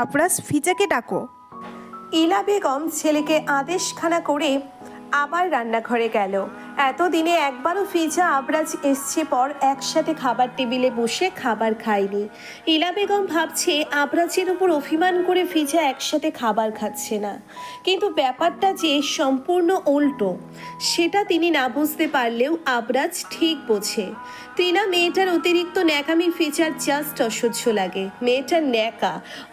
আবরাজ ফিজাকে ডাকো। ইলা বেগম ছেলেকে আদেশখানা করে আবার রান্নাঘরে গেল। এতদিনে একবারও ফিজা আবরাজ এসছে পর একসাথে খাবার টেবিলে বসে খাবার খায়নি। ইলা বেগম ভাবছে আবরাজের উপর অভিমান করে ফিজা একসাথে খাবার খাচ্ছে না। কিন্তু ব্যাপারটা যে সম্পূর্ণ উল্টো, সেটা তিনি না বুঝতে পারলেও আবরাজ ঠিক বোঝে। টিনা মেয়েটার অতিরিক্ত ন্যাকামি ফিচার জাস্ট অসহ্য লাগে। মেয়েটার ন্যাকা,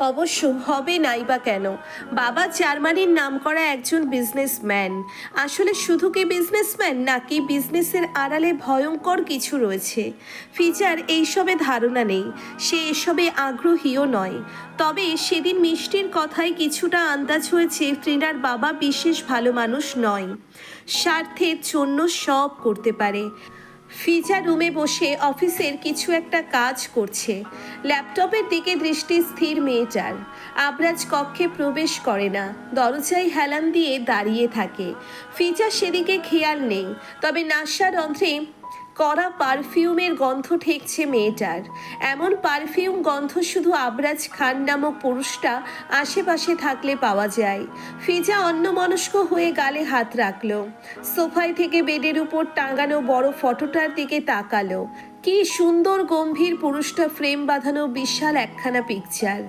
অবশ্য হবে নাই বা কেন? বাবা জার্মানির নাম করা একজন বিজনেসম্যান আসলে শুধু কি বিজনেসম্যান নাকি বিজনেসের আড়ালে ভয়ঙ্কর কিছু রয়েছে? ফিচার, এইসবে ধারণা নেই। সে এসবে আগ্রহীও নয়। তবে সেদিন মিষ্টির কথায় কিছুটা আন্দাজ হয়েছে ফ্রিনার বাবা বিশেষ ভালো মানুষ নয়। স্বার্থের জন্য সব করতে পারে। ফিজা রুমে বসে অফিসের কিছু একটা কাজ করছে। ল্যাপটপের দিকে দৃষ্টি স্থির মেয়েটার। আবরাজ কক্ষে প্রবেশ করে না। দরজায় হেলান দিয়ে দাঁড়িয়ে থাকে। ফিজা সেদিকে খেয়াল নেই। তবে নাসার রন্ধ্রে কড়া পারফিউমের গন্ধ ঠেকছে মেয়েটার। এমন পারফিউম গন্ধ শুধু আবরাজ খান নামক পুরুষটা আশেপাশে থাকলে পাওয়া যায়। ফিজা অন্যমনস্ক হয়ে গালে হাত রাখল। সোফায় থেকে বেডের উপর টাঙানো বড় ফটোটার দিকে তাকালো। কি সুন্দর গম্ভীর পুরুষটা ফ্রেম বাঁধানো বিশাল একখানা পিকচার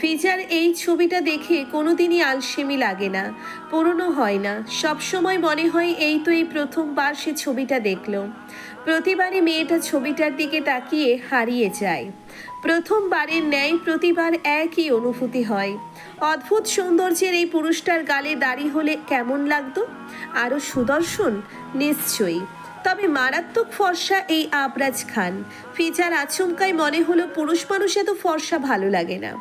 ফিজার এই ছবিটা দেখে কোনোদিনই আলসেমি লাগে না। পুরনো হয় না। সবসময় মনে হয় এই তো এই প্রথমবার সে ছবিটা দেখল। প্রতিবারই মেয়েটা ছবিটার দিকে তাকিয়ে হারিয়ে যায়। প্রথমবারের ন্যায় প্রতিবার একই অনুভূতি হয়। অদ্ভুত সৌন্দর্যের এই পুরুষটার গালে দাড়ি হলে কেমন লাগতো? আরও সুদর্শন? নিশ্চয়ই। তবে মারাত্মক ফর্সা এই আবরাজ খান। ফিজার আচমকায় মনে হলো পুরুষ মানুষ এত ফর্সা ভালো লাগে না।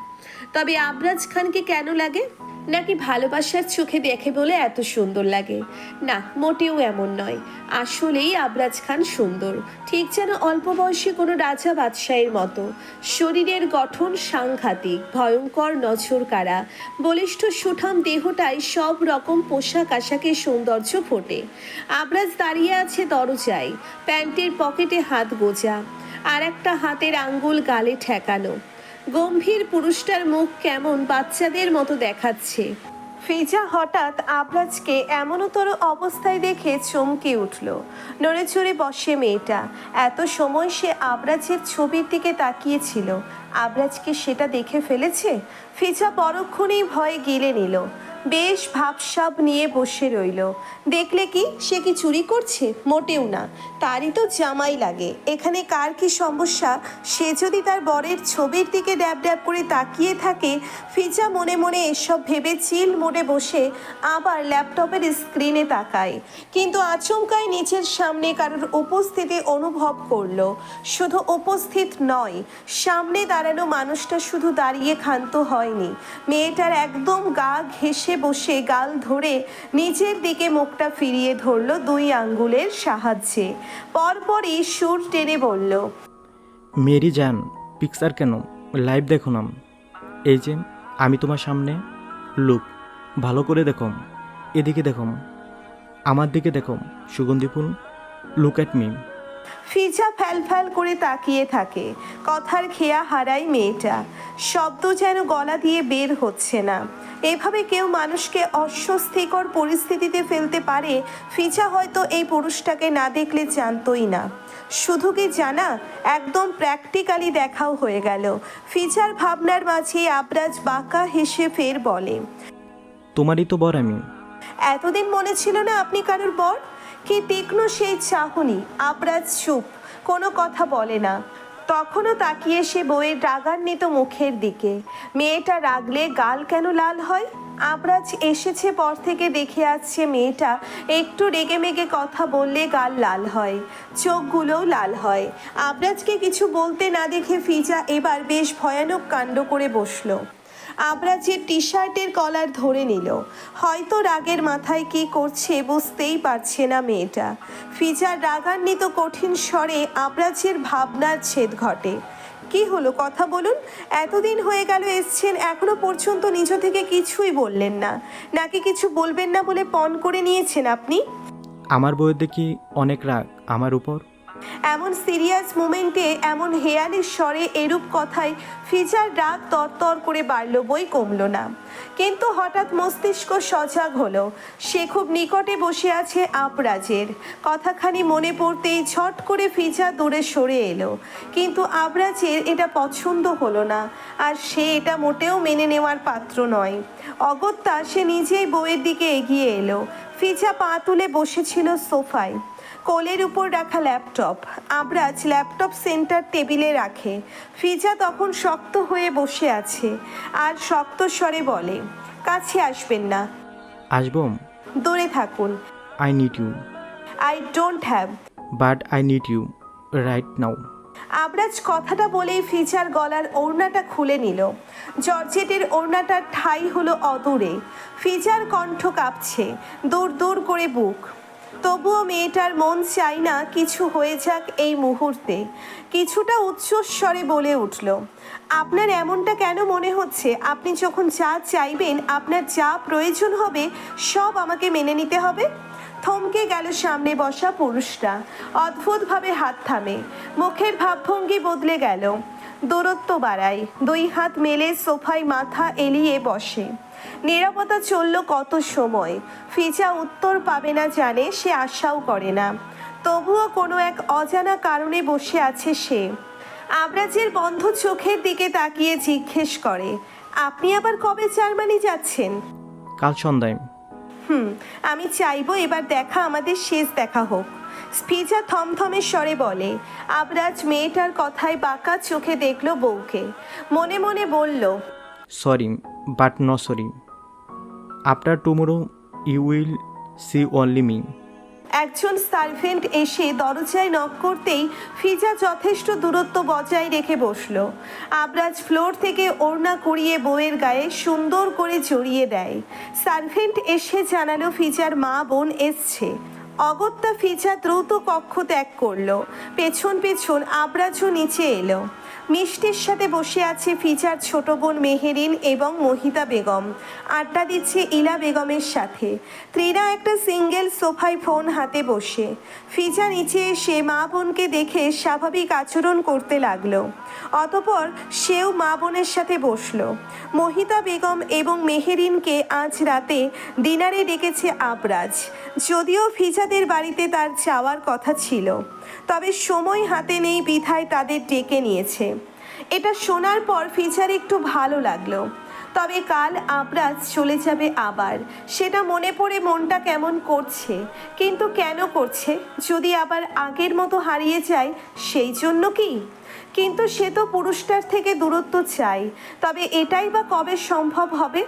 তবে আবরাজ খানকে কেন লাগে? নাকি ভালোবাসার চোখে দেখে বলে এত সুন্দর লাগে? না, মোটেও এমন নয়। আসলেই আবরাজ খান সুন্দর। ঠিক যেন অল্প বয়সী কোনো রাজা বাদশাহের মতো। শরীরের গঠন সাংঘাতিক, ভয়ঙ্কর নজর কারা বলিষ্ঠ সুঠাম দেহটাই সব রকম পোশাক আশাকের সৌন্দর্য ফোটে। আবরাজ দাঁড়িয়ে আছে দরজায়, প্যান্টের পকেটে হাত গোজা, আর একটা হাতের আঙ্গুল গালে ঠেকানো। গম্ভীর পুরুষটার মুখ কেমন বাচ্চাদের মতো দেখাচ্ছে? ফিজা হঠাৎ আবরাজকে এমনতর অবস্থায় দেখে চমকে উঠল। নড়ে চড়ে বসে মেয়েটা। এত সময় সে আবরাজের ছবির দিকে তাকিয়েছিল। আবরাজকে সেটা দেখে ফেলেছে? ফিজা পরক্ষণেই ভয়ে গিলে নিল। বেশ ভাবসাব নিয়ে বসে রইল। দেখলে কি, সে কি চুরি করছে? মোটেও না। তারই তো জামাই লাগে। এখানে কার কি সমস্যা? সে যদি তার বরের ছবির দিকে ড্যাব ড্যাব করে তাকিয়ে থাকে, ফিজা মনে মনে এসব ভেবে চিল মোড়ে বসে আবার ল্যাপটপের স্ক্রিনে তাকায়। কিন্তু আচমকাই নিচের সামনে কারোর উপস্থিতি অনুভব করল। শুধু উপস্থিত নয়, সামনে দাঁড়ানো মানুষটা শুধু দাঁড়িয়ে ক্ষান্ত হয়নি। মেয়েটার একদম গা ঘেঁষে বসে গাল ধরে নিচের দিকে মুখটা ফিরিয়ে ধরলো দুই আঙ্গুলের সাহায্যে। পরপরই সুর টেনে বলল, মেরি যান পিকচার কেন? লাইভ দেখো নাম এই যে, আমি তোমার সামনে। লুক ভালো করে দেখো। এদিকে দেখো। আমার দিকে দেখো। সুগন্ধি ফুল। লুক অ্যাট মি ফিজা ফ্যাল ফ্যাল করে তাকিয়ে থাকে। কথার খেয়া হারায় মেয়েটা। শব্দ যেন গলা দিয়ে বের হচ্ছে না। এভাবে কেউ মানুষকে অস্বস্তিকর পরিস্থিতিতে ফেলতে পারে ফিজা হয়তো এই পুরুষটাকে না দেখলে জানতই না। শুধু কি জানা? একদম প্র্যাকটিক্যালি দেখাও হয়ে গেল। ফিজার ভাবনার মাঝে আবরাজ বাঁকা হেসে ফের বলে তোমারই তো বর আমি। এতদিন মনে ছিল না আপনি কারোর বর? কি তীক্ষ্ণ সেই চাহনি, আবরাজ চুপ, কোনো কথা বলে না। তখনও তাকিয়ে সে বইয়ের রাগান্বিত মুখের দিকে। মেয়েটা রাগলে গাল কেন লাল হয়? আবরাজ এসেছে পর থেকে দেখে আসছে মেয়েটা একটু রেগে মেগে কথা বললে গাল লাল হয়, চোখগুলোও লাল হয়। আবরাজকে কিছু বলতে না দেখে ফিজা এবার বেশ ভয়ানক কাণ্ড করে বসল। আবরাজের টি শার্টের কলার ধরে নিল, হয়তো রাগের মাথায় কি করছে বুঝতেই পারছে না মেয়েটা। ফিজার রাগান্বিত কঠিন স্বরে আবরাজের ভাবনার ছেদ ঘটে। কি হলো কথা বলুন? এতদিন হয়ে গেল এসছেন, এখনও পর্যন্ত নিজ থেকে কিছুই বললেন না। নাকি কিছু বলবেন না বলে পণ করে নিয়েছেন আপনি? আমার বইয়ের দেখি অনেক রাগ আমার উপর। এমন সিরিয়াস মোমেন্টে এমন হেয়ালির স্বরে এরূপ কথায় ফিজার রাগ তরতর করে বাড়ল বই কমল না। কিন্তু হঠাৎ মস্তিষ্ক সজাগ হলো। সে খুব নিকটে বসে আছে আবরাজের। কথাখানি মনে পড়তেই ঝট করে ফিজা দূরে সরে এলো। কিন্তু আবরাজের এটা পছন্দ হলো না, আর সে এটা মোটেও মেনে নেওয়ার পাত্র নয়। অগত্যা সে নিজেই বইয়ের দিকে এগিয়ে এলো। ফিজা পা তুলে বসেছিল সোফায়। কোলের উপর রাখা ল্যাপটপ। আবরাজ ল্যাপটপ সেন্টার টেবিলে রাখে। ফিজা তখন শক্ত হয়ে বসে আছে আর শক্ত স্বরে বলে কাছে আসবেন না। আসব? দূরে থাকুন। I need you I don't have but I need you right now Abraj কথাটা বলেই ফিজার গলার ওড়নাটা খুলে নিল। জর্জেটের ওড়নাটার ঠাই হলো অদূরে। ফিজার কণ্ঠ কাঁপছে। দূর দূর করে বুক। তবুও মেয়েটার মন চাই না কিছু হয়ে যাক এই মুহূর্তে। কিছুটা উচ্চস্বরে বলে উঠল, আপনার এমনটা কেন মনে হচ্ছে? আপনি যখন যা চাইবেন, আপনার যা প্রয়োজন হবে, সব আমাকে মেনে নিতে হবে? থমকে গেল সামনে বসা পুরুষটা। অদ্ভুতভাবে হাত থামে। মুখের ভাবভঙ্গি বদলে গেল। দূরত্ব বাড়ায়। দুই হাত মেলে সোফায় মাথা এলিয়ে বসে। নিরাপত্তা চলল কত সময়? ফিজা উত্তর পাবে না জানে সে আশাও করে না। তবুও কোনো এক অজানা কারণে বসে আছে সে। আবরাজের বন্ধ চোখের দিকে তাকিয়ে জিজ্ঞেস করে আপনি আবার কবে জার্মানি যাচ্ছেন? কাল সন্ধ্যায়। হুম আমি চাইব এবার দেখা আমাদের শেষ দেখা হোক। স্পিজা থমথমে স্বরে বলে। আবরাজ মেয়েটার কথায় বাঁকা চোখে দেখল বউকে। মনে মনে বলল sorry but no sorry after tomorrow you will see only me একজন সার্ভেন্ট এসে দরজায় নক করতেই ফিজা যথেষ্ট দূরত্ব বজায় রেখে বসল। আবরাজ ফ্লোর থেকে ওড়না কুড়িয়ে বউয়ের গায়ে সুন্দর করে জড়িয়ে দেয়। সার্ভেন্ট এসে জানালো ফিজার মা বোন এসছে। অগত্যা ফিজা দ্রুত কক্ষ ত্যাগ করল। পেছন পেছন আবরাজও নিচে এলো। মিষ্টির সাথে বসে আছে ফিচার ছোট বোন মেহেরিন এবং মহিতা বেগম। আড্ডা দিচ্ছে ইলা বেগমের সাথে। ত্রিনা একটা সিঙ্গেল সোফায় ফোন হাতে বসে। ফিজা নিচে এসে মা বোনকে দেখে স্বাভাবিক আচরণ করতে লাগল। অতপর সেও মা বোনের সাথে বসল। মহিতা বেগম এবং মেহেরিনকে আজ রাতে ডিনারে ডেকেছে আবরাজ। যদিও ফিজাদের বাড়িতে তার যাওয়ার কথা ছিল। তবে সময় হাতে নেই বিধায় তাদের ডেকে নিয়েছে। এটা শোনার পর ফিচার একটু ভালো লাগল। তবে কাল আপরাজ চলে যাবে আবার। সেটা মনে পড়ে মনটা কেমন করছে, কিন্তু কেন করছে, যদি আবার আগের মতো হারিয়ে যায়, সেই জন্য কি? কিন্তু সে তো পুরুষটার থেকে দূরত্ব চাই তবে এটাই বা কবে সম্ভব হবে?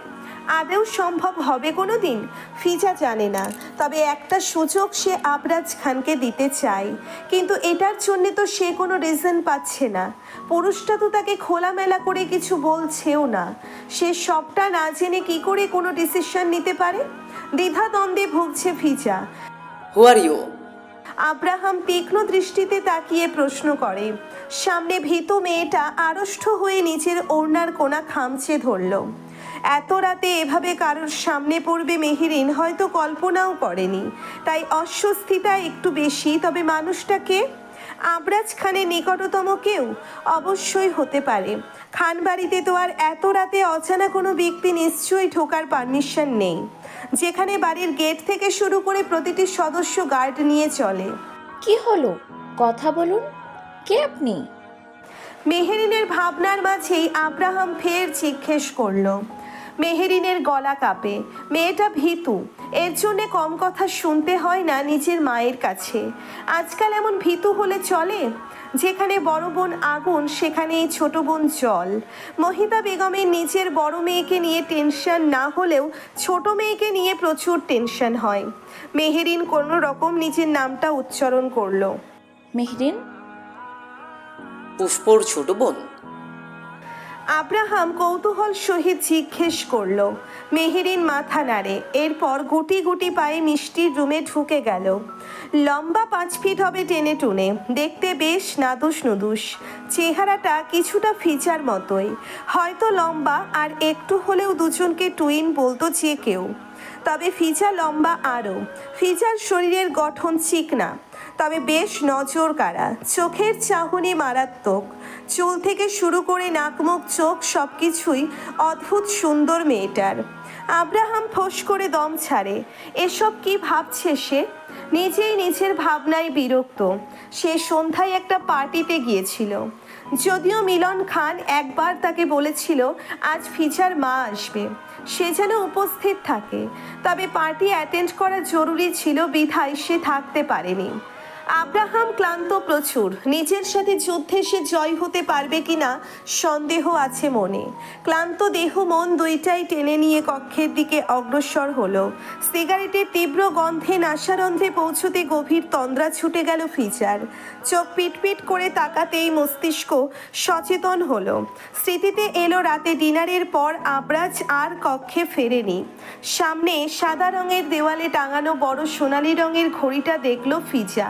আদেও সম্ভব হবে কোনো দিন ফিজা জানে না। তবে একটা সুযোগ সে আবরাজ খানকে দিতে চায়। কিন্তু এটার জন্য তো সে কোনো রিজন পাচ্ছে না। পুরুষটা তো তাকে খোলামেলা করে কিছু বলছেও না। সে সবটা না জেনে কি করে কোনো ডিসিশন নিতে পারে? দ্বিধাদ্বন্দ্বে ভুগছে ফিজা। হু আর ইউ আব্রাহাম তীক্ষ্ণ দৃষ্টিতে তাকিয়ে প্রশ্ন করে। সামনে ভীতু মেয়েটা আড়ষ্ট হয়ে নিজের ওড়নার কোনা খামচে ধরল। এত রাতে এভাবে কারোর সামনে পড়বে মেহেরিন হয়তো কল্পনাও করেনি। তাই অস্বস্তিটা একটু বেশি। তবে মানুষটাকে আবরাজ খানের নিকটতম কেউ? অবশ্যই হতে পারে। খান বাড়িতে তো আর এত রাতে অজানা কোনো ব্যক্তি নিশ্চয়ই ঢোকার পারমিশন নেই। যেখানে বাড়ির গেট থেকে শুরু করে প্রতিটি সদস্য গার্ড নিয়ে চলে। কি হলো? কথা বলুন। কে আপনি? মেহেরিনের ভাবনার মাঝেই আব্রাহাম ফের জিজ্ঞেস করল মেহেরিনের গলা কাঁপে। মেয়েটা ভীতু। এর জন্যে কম কথা শুনতে হয় না নিজের মায়ের কাছে। আজকাল এমন ভীতু হলে চলে? যেখানে বড় বোন আগুন, সেখানেই ছোট বোন জল। মহিতা বেগমের নিজের বড় মেয়েকে নিয়ে টেনশন না হলেও ছোট মেয়েকে নিয়ে প্রচুর টেনশন হয়। মেহেরিন কোনো রকম নিজের নামটা উচ্চারণ করল। মেহরিন? পুষ্পর ছোট বোন? আব্রাহাম কৌতূহল সহিত জিজ্ঞেস করল, মেহেরিন মাথা নাড়ে। এরপর গুটি গুটি পায়ে মিষ্টির রুমে ঢুকে গেল। লম্বা পাঁচ ফিট হবে টেনে টুনে। দেখতে বেশ নাদুস নুদুস। চেহারাটা কিছুটা ফিচার মতোই। হয়তো লম্বা আর একটু হলেও দুজনকে টুইন বলতো যে কেউ। তবে ফিজা লম্বা আরও। ফিজার শরীরের গঠন চিকনা। তবে বেশ নজর কাড়া চোখের চাহনি মারাত্মক। চুল থেকে শুরু করে নাক মুখ, চোখ সব কিছুই অদ্ভুত সুন্দর মেয়েটার। আব্রাহাম ফোঁস করে দম ছাড়ে। এসব কি ভাবছে সে? নিজেই নিজের ভাবনায় বিরক্ত। সে সন্ধ্যায় একটা পার্টিতে গিয়েছিল। যদিও মিলন খান একবার তাকে বলেছিল, আজ ফিচার মা আসবে। সে যেন উপস্থিত থাকে। তবে পার্টি অ্যাটেন্ড করা জরুরি ছিল, বিধায় সে থাকতে পারেনি। আব্রাহাম ক্লান্ত প্রচুর। নিজের সাথে যুদ্ধে সে জয় হতে পারবে কিনা সন্দেহ আছে মনে। ক্লান্ত দেহ মন দুইটাই টেনে নিয়ে কক্ষের দিকে অগ্রসর হলো। সিগারেটের তীব্র গন্ধে নাসারন্ধ্রে পৌঁছতে গভীর তন্দ্রা ছুটে গেল ফিচার। চোখ পিটপিট করে তাকাতেই মস্তিষ্ক সচেতন হলো। স্মৃতিতে এলো রাতে ডিনারের পর আবরাজ আর কক্ষে ফেরেনি। সামনে সাদা রঙের দেওয়ালে টাঙানো বড় সোনালি রঙের ঘড়িটা দেখল ফিজা।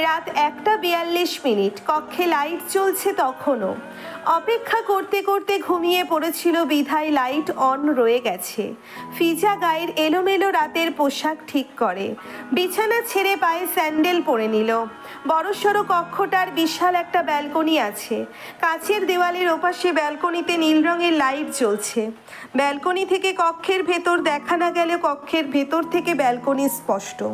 রাত একটা বিয়াল্লিশ মিনিট। কক্ষে লাইট চলছে তখনও। অপেক্ষা করতে করতে ঘুমিয়ে পড়েছিল বিধায় লাইট অন রয়ে গেছে। ফিজা গায়ের এলোমেলো রাতের পোশাক ঠিক করে। বিছানা ছেড়ে পায়ে স্যান্ডেল পরে নিল। বড়সড় কক্ষটার বিশাল একটা ব্যালকনি আছে। কাচের দেওয়ালের ওপাশে ব্যালকনিতে নীল রঙের লাইট জ্বলছে। ব্যালকনি থেকে কক্ষের ভেতর দেখা না গেলে কক্ষের ভেতর থেকে ব্যালকনি স্পষ্ট।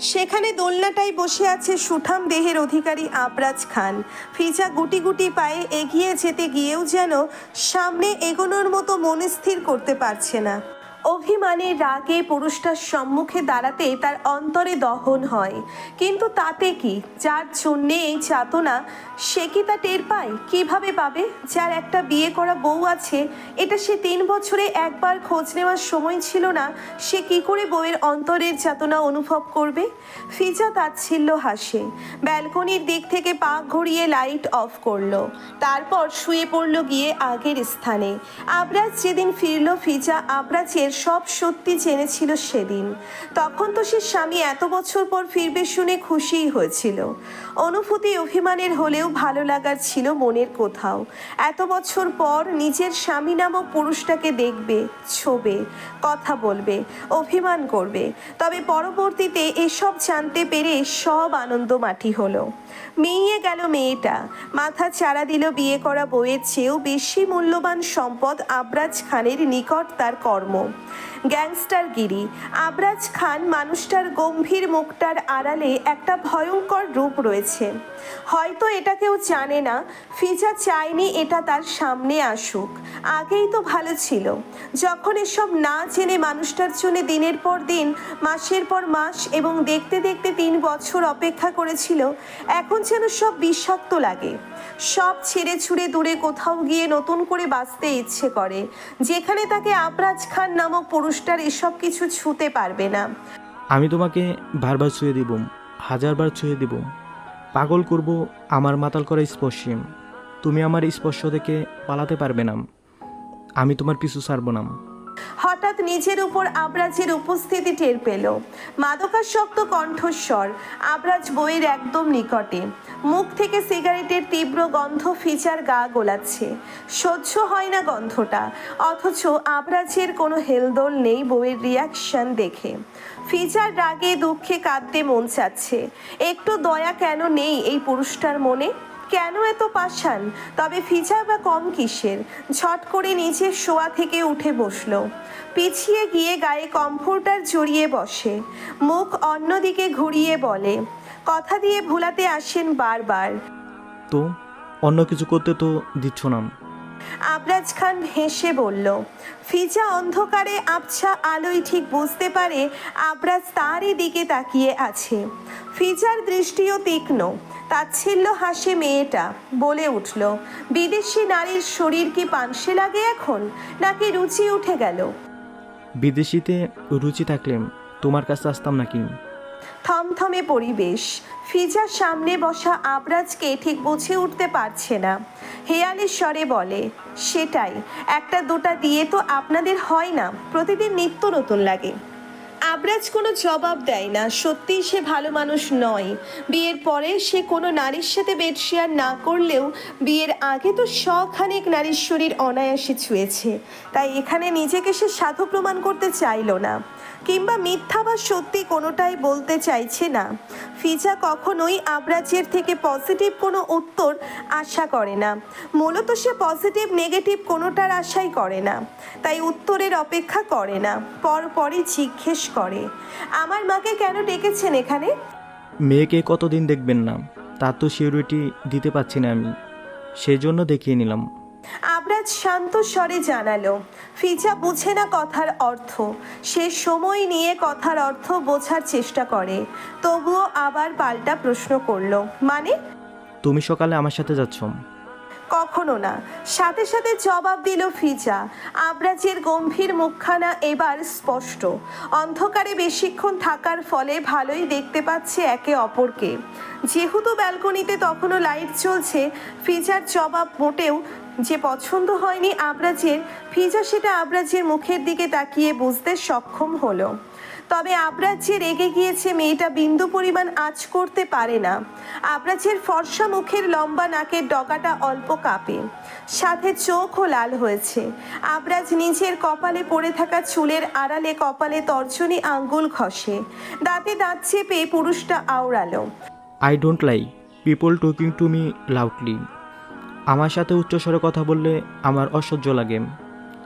সেখানে দোলনাটায় বসে আছে সুঠাম দেহের অধিকারী আবরাজ খান। ফিজা গুটি গুটি পায়ে এগিয়ে যেতে গিয়েও যেন সামনে এগোনোর মতো মনস্থির করতে পারছে না। অভিমানের রাগে পুরুষটার সম্মুখে দাঁড়াতে তার অন্তরে দহন হয়। কিন্তু তাতে কি? যার জন্যে এই যাতনা সে কি তা টের পায়? কীভাবে পাবে? যার একটা বিয়ে করা বউ আছে, এটা সে তিন বছরে একবার খোঁজ নেওয়ার সময় ছিল না, সে কি করে বউয়ের অন্তরের যাতনা অনুভব করবে? ফিজা তাচ্ছিল্য হাসে। ব্যালকনির দিক থেকে পা ঘুরিয়ে লাইট অফ করল। তারপর শুয়ে পড়ল গিয়ে আগের স্থানে। আবরাজ যেদিন ফিরল, ফিজা আবরাজের সব সত্যি জেনেছিল সেদিন। তখন তো সে স্বামী এত বছর পর ফিরবে শুনে খুশিই হয়েছিল। অনুভূতি অভিমানের হলেও ভালো লাগার ছিল মনের কোথাও। এত বছর পর নিজের স্বামী নামক পুরুষটাকে দেখবে, ছোবে, কথা বলবে, অভিমান করবে। তবে পরবর্তীতে এসব জানতে পেরে সব আনন্দ মাটি হলো। মেয়ে গেল মেয়েটা। মাথা চারা দিল বিয়ে করা বইয়ের চেয়েও বেশি মূল্যবান সম্পদ আবরাজ খানের নিকট তার কর্ম। গ্যাংস্টারগিরি। আবরাজ খান মানুষটার গম্ভীর মুখটার আড়ালে একটা ভয়ঙ্কর রূপ রয়েছে। হয়তো এটা কেউ জানে না, ফিজা চায়নি এটা তার সামনে আসুক। আগেই তো ভালো ছিল। যখন এসব না জেনে মানুষটার জন্য দিনের পর দিন, মাসের পর মাস এবং দেখতে দেখতে তিন বছর অপেক্ষা করেছিল, এখন যেন সব বিষাক্ত লাগে। সব ছেড়ে ছুড়ে দূরে কোথাও গিয়ে নতুন করে বাঁচতে ইচ্ছে করে, যেখানে তাকে আবরাজ খান নামক পুরুষটার এসব কিছু ছুতে পারবে না। আমি তোমাকে বারবার ছুঁয়ে দিব, হাজারবার ছুঁয়ে দিব। পাগল করব আমার মাতাল করা স্পর্শে। তুমি আমার স্পর্শ থেকে পালাতে পারবে না। আমি তোমার পিছু ছাড়বো না। হঠাৎ নিজের উপর আবরাজের উপস্থিতি টের পেল। মাদকাসক্ত কণ্ঠস্বর, আবরাজ বইয়ের একদম নিকটে। মুখ থেকে সিগারেটের তীব্র গন্ধ ফিচার গা গোলাচ্ছে। সহ্য হয় না গন্ধটা, অথচ আবরাজের কোনো হেলদোল নেই বইয়ের রিয়াকশন দেখে। ফিচার রাগে দুঃখে কাঁদতে মন চাচ্ছে। একটু দয়া কেন নেই এই পুরুষটার মনে? কেন এত পাশান তবে ফিজা বা কম কিসের? ঝট করে নিচের শোয়া থেকে উঠে বসল। পিছিয়ে গিয়ে গায়ে কম্ফোর্টার জড়িয়ে বসে। মুখ অন্যদিকে ঘুরিয়ে বলে, কথা দিয়ে ভুলাতে আসেন বারবার। তো, অন্য কিছু করতে তো দিচ্ছ না। আবরাজ খান হেসে বলল, ফিজা অন্ধকারে আবছা আলোয় ঠিক বুঝতে পারে আবরাজ তারই দিকে তাকিয়ে আছে। ফিজার দৃষ্টিও তীক্ষ্ণ। তাচ্ছিল্য হাসে মেয়েটা, বলে উঠল, বিদেশি নারীর শরীর কি পানসে লাগে এখন, নাকি রুচি উঠে গেল? বিদেশিতে রুচি থাকলে তোমার কাছে আসতাম নাকি? থমথমে পরিবেশ। ফিজার সামনে বসা আবরাজকে ঠিক বুঝে উঠতে পারছে না। হেয়ালি স্বরে বলে, সেটাই, একটা দুটা দিয়ে তো আপনাদের হয় না। প্রতিদিন নিত্য নতুন লাগে। আবরাজ কোনো জবাব দেয় না। সত্যিই সে ভালো মানুষ নয়। বিয়ের পরে সে কোনো নারীর সাথে বেড শেয়ার না করলেও বিয়ের আগে তো শখানেক নারীর শরীর অনায়াসে ছুঁয়েছে। তাই এখানে নিজেকে সে সাধু প্রমাণ করতে চাইলো না। কিংবা মিথ্যা বা সত্যি কোনোটাই বলতে চাইছে না। ফিজা কখনোই আবরাজের থেকে পজিটিভ কোনো উত্তর আশা করে না। মূলত সে পজিটিভ নেগেটিভ কোনোটার আশাই করে না। তাই উত্তরের অপেক্ষা করে না। পরপরই জিজ্ঞেস করে। আমার মাকে কেন ডেকেছেন এখানে? মেয়েকে কতদিন দেখবেন না তা তো সিউরিটি দিতে পারছি না আমি। সেই জন্য দেখিয়ে নিলাম। আবরাজ শান্ত স্বরে জানালো ফিজা বুঝে না কথার অর্থ। সে সময় নিয়ে কথার অর্থ বোঝার চেষ্টা করে তবুও আবার পাল্টা প্রশ্ন করল মানে? তুমি সকালে আমার সাথে যাচ্ছ। কখনো না। সাথে সাথে জবাব দিল ফিজা। আব্রাজের গম্ভীর মুখখানা এবার স্পষ্ট। অন্ধকারে বেশিক্ষণ থাকার ফলে ভালোই দেখতে পাচ্ছে একে অপরকে। যেহেতু ব্যালকনিতে তখনও লাইট চলছে ফিজার জবাব মোটেও যে পছন্দ হয়নি আবরাজের, ফিজা সেটা আবরাজের মুখের দিকে তাকিয়ে বুঝতে সক্ষম হলো। তবে আবরাজ যে রেগে গিয়েছে মেয়েটা বিন্দু পরিমাণ আঁচ করতে পারে না। আবরাজের ফর্সা মুখের লম্বা নাকের ডগাটা অল্প কাঁপে। সাথে চোখও লাল হয়েছে। আবরাজ নিজের কপালে পড়ে থাকা চুলের আড়ালে কপালে তর্জনী আঙ্গুল ঘষে। দাঁতে দাঁত চেপে পুরুষটা আওড়ালো। I don't like people talking to me loudly আমার সাথে উচ্চস্বরে কথা বললে আমার অসহ্য লাগে।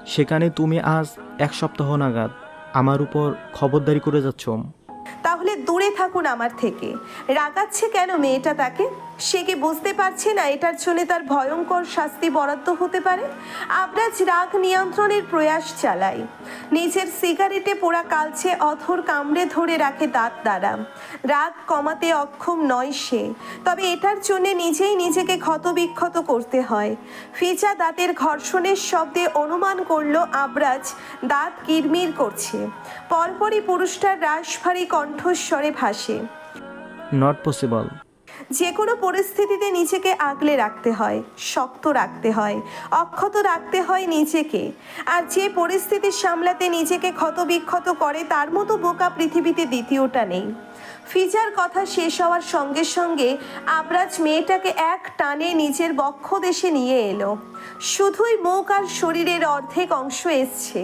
সেখানে তুমি আজ এক সপ্তাহ নাগাদ আমার উপর খবরদারি করে যাচ্ছ। তাহলে দূরে থাকুন আমার থেকে। রাগাচ্ছে কেন মেয়েটা তাকে? সে কি বুঝতে পারছে না এটার জন্য তার ভয়ঙ্কর শাস্তি বরাদ্দ হতে পারে? আবরাজ রাগ নিয়ন্ত্রণের প্রয়াস চালায়। নিজের সিগারেটে পোড়া কালচে অথর কামড়ে ধরে রাখে দাঁত দ্বারা। রাগ কমাতে অক্ষম নয় সে। তবে এটার জন্য নিজেই নিজেকে ক্ষতবিক্ষত করতে হয়। ফিজা দাঁতের ঘর্ষণের শব্দে অনুমান করল আবরাজ, দাঁত কিরমির করছে। পরপরই পুরুষটার রাশভারী কণ্ঠস্বরে ভাসে। নট পসিবল যে কোনো পরিস্থিতিতে নিজেকে আগলে রাখতে হয়, শক্ত রাখতে হয়, অক্ষত রাখতে হয় নিজেকে। আর যে পরিস্থিতি সামলাতে নিজেকে ক্ষতবিক্ষত করে, তার মতো বোকা পৃথিবীতে দ্বিতীয়টা নেই। ফিজার কথা শেষ হওয়ার সঙ্গে সঙ্গে আবরাজ মেয়েটাকে এক টানে নিজের বক্ষ দেশে নিয়ে এলো। শুধুই মুখ আর শরীরের অর্ধেক অংশ এসছে।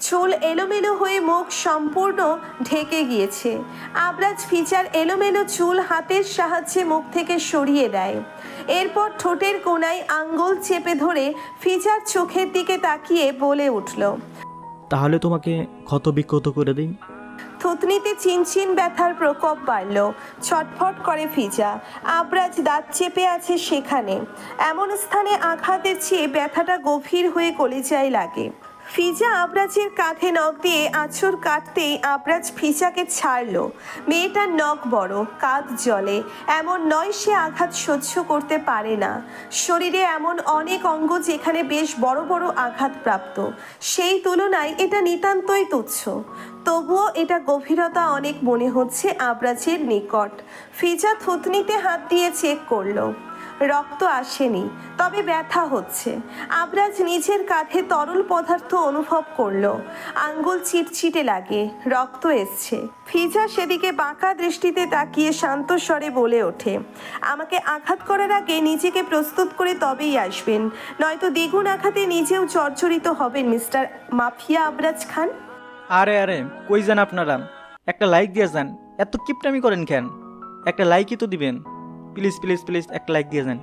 চুল এলোমেলো হয়ে মুখ সম্পূর্ণ ঢেকে গিয়েছে। আবরাজ ফিচার এলোমেলো চুল হাতের সাহায্যে মুখ থেকে সরিয়ে দেয়। এরপর ঠোঁটের কোনায় আঙ্গুল চেপে ধরে ফিচার চোখের দিকে তাকিয়ে বলে উঠল তাহলে তোমাকে ক্ষতবিক্ষত করে দিই। থুতনিতে চিনচিন ব্যথার প্রকোপ বাড়ল। ছটফট করে ফিজা। আবরাজ দাঁত চেপে আছে সেখানে। এমন স্থানে আঘাতের চেয়ে ব্যথাটা গভীর হয়ে কলিজায় লাগে। ফিজা আবরাজের কাঁধে নখ দিয়ে আঁচড় কাটতেই আবরাজ ফিজাকে ছাড়লো। মেয়েটার নখ বড়, কাঁধ জলে। এমন নয় সে আঘাত সহ্য করতে পারে না। শরীরে এমন অনেক অঙ্গ যেখানে বেশ বড় বড় আঘাত প্রাপ্ত সেই তুলনায় এটা নিতান্তই তুচ্ছ। তবুও এটা গভীরতা অনেক মনে হচ্ছে আবরাজের নিকট। ফিজা থুতনিতে হাত দিয়ে চেক করল। রক্ত আসেনি, তবে ব্যথা হচ্ছে। আবরাজ নিজের কাঁধে তরল পদার্থ অনুভব করল। আঙ্গুল চিটচিটে লাগে, রক্ত এসছে। ফিজা সেদিকে বাঁকা দৃষ্টিতে তাকিয়ে শান্ত স্বরে বলে ওঠে, আমাকে আঘাত করার আগে নিজেকে প্রস্তুত করে তবেই আসবেন, নয়তো দ্বিগুণ আঘাতে নিজেও জর্জরিত হবেন, মিস্টার মাফিয়া আবরাজ খান। আরে আরে, কই যান আপনারা? একটা লাইক দিয়ে যান, এত কিপটামি করেন কেন? একটা লাইকই তো দিবেন। প্লিজ প্লিজ প্লিজ একটা লাইক দিয়ে যান।